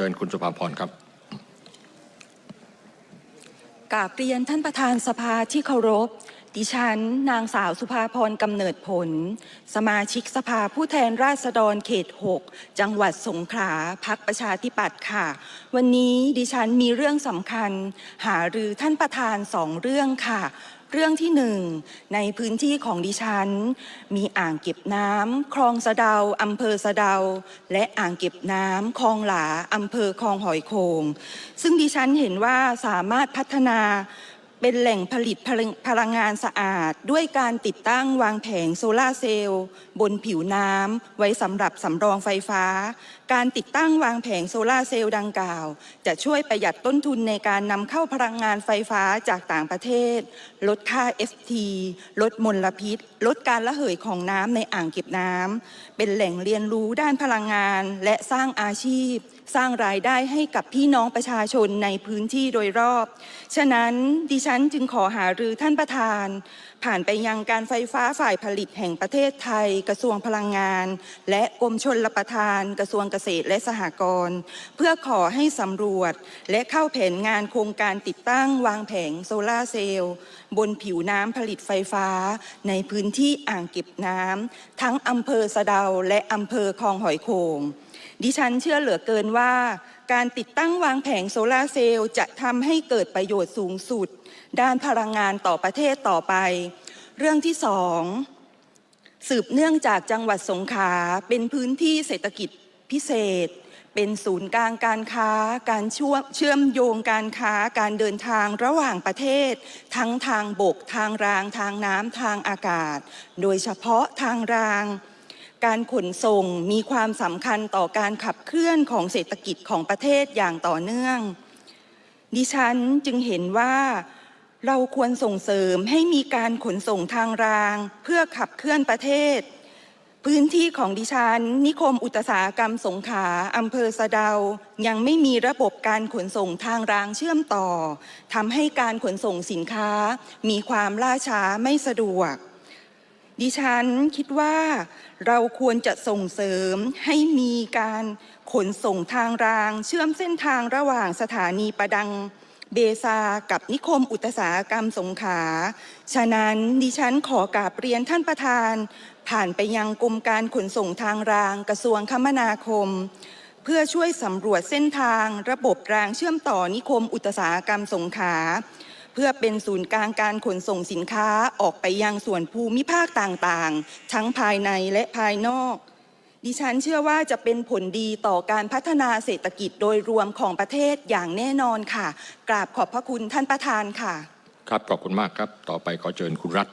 เชิญคุณสุภาพรครับกาบเรียนท่านประธานสภาที่เคารพ ดิฉัน นางสาวสุภาพรกำเนิดผล สมาชิกสภาผู้แทนราษฎรเขต 6 จังหวัดสงขลาพักประชาธิปัตย์ค่ะ วันนี้ดิฉันมีเรื่องสำคัญ หารือท่านประธานสองเรื่องค่ะ เรื่องที่หนึ่งในพื้นที่ของดิฉัน มีอ่างเก็บน้ำคลองสะเดาอำเภอสะเดา และอ่างเก็บน้ำคลองหลาอำเภอคลองหอยโขงซึ่งดิฉันเห็นว่าสามารถพัฒนา เป็นแหล่งผลิตพลังงานสะอาด ด้วยการติดตั้งวางแผงโซลาเซลล์บนผิวน้ำไว้สำหรับสำรองไฟฟ้า การติดตั้งวางแผงโซลาเซลล์ดังกล่าว จะช่วยประหยัดต้นทุนในการนำเข้าพลังงานไฟฟ้าจากต่างประเทศ ลดค่า FT ลดมลพิษ ลดการระเหยของน้ำในอ่างเก็บน้ำเป็นแหล่งเรียนรู้ด้านพลังงาน และสร้างอาชีพ สร้างรายได้ให้กับพี่น้องประชาชนในพื้นที่โดยรอบ ฉะนั้นดิฉันฉันจึงขอหารือท่านประธาน ผ่านไปยังการไฟฟ้าฝ่ายผลิตแห่งประเทศไทย กระทรวงพลังงาน และกรมชลประทาน กระทรวงเกษตรและสหกรณ์เพื่อขอให้สำรวจ และเข้าแผนงานโครงการติดตั้งวางแผงโซลาร์เซลล์บนผิวน้ำผลิตไฟฟ้า ในพื้นที่อ่างเก็บน้ำทั้งอำเภอสะเดาและอำเภอคลองหอยโขง ดิฉันเชื่อเหลือเกินว่า การติดตั้งวางแผงโซลาร์เซลล์จะทำให้เกิดประโยชน์สูงสุด ด้านพลังงานต่อประเทศต่อไป เรื่องที่สองสืบเนื่องจากจังหวัดสงขลาเป็นพื้นที่เศรษฐกิจพิเศษ เป็นศูนย์กลางการค้า การช่วเชื่อมโยงการค้าการเดินทางระหว่างประเทศ ทั้งทางบก ทางราง ทางน้ำทางอากาศ โดยเฉพาะทางราง การขนส่งมีความสำคัญต่อการขับเคลื่อนของเศรษฐกิจของประเทศอย่างต่อเนื่อง ดิฉันจึงเห็นว่าเราควรส่งเสริมให้มีการขนส่งทางราง เพื่อขับเคลื่อนประเทศ พื้นที่ของดิฉัน นิคมอุตสาหกรรมสงขลาอำเภอสะเดา ยังไม่มีระบบการขนส่งทางรางเชื่อมต่อทำให้การขนส่งสินค้า มีความล่าช้าไม่สะดวก ดิฉันคิดว่าเราควรจะส่งเสริมให้มีการขนส่งทางราง เชื่อมเส้นทางระหว่างสถานีประดังเบซากับนิคมอุตสาหกรรมสงขลาฉะนั้นดิฉันขอกราบเรียนท่านประธาน ผ่านไปยังกรมการขนส่งทางรางกระทรวงคมนาคม เพื่อช่วยสำรวจเส้นทาง ระบบรางเชื่อมต่อนิคมอุตสาหกรรมสงขลา พื่อเป็นศูนย์กลางการขนส่งสินค้าออกไปยังส่วนภูมิภาคต่างๆ ทั้งภายในและภายนอก ดิฉันเชื่อว่าจะเป็นผลดีต่อการพัฒนาเศรษฐกิจโดยรวมของประเทศอย่างแน่นอนค่ะ กราบขอบพระคุณท่านประธานค่ะ ครับขอบคุณมากครับ ต่อไปขอเชิญคุณรัฐ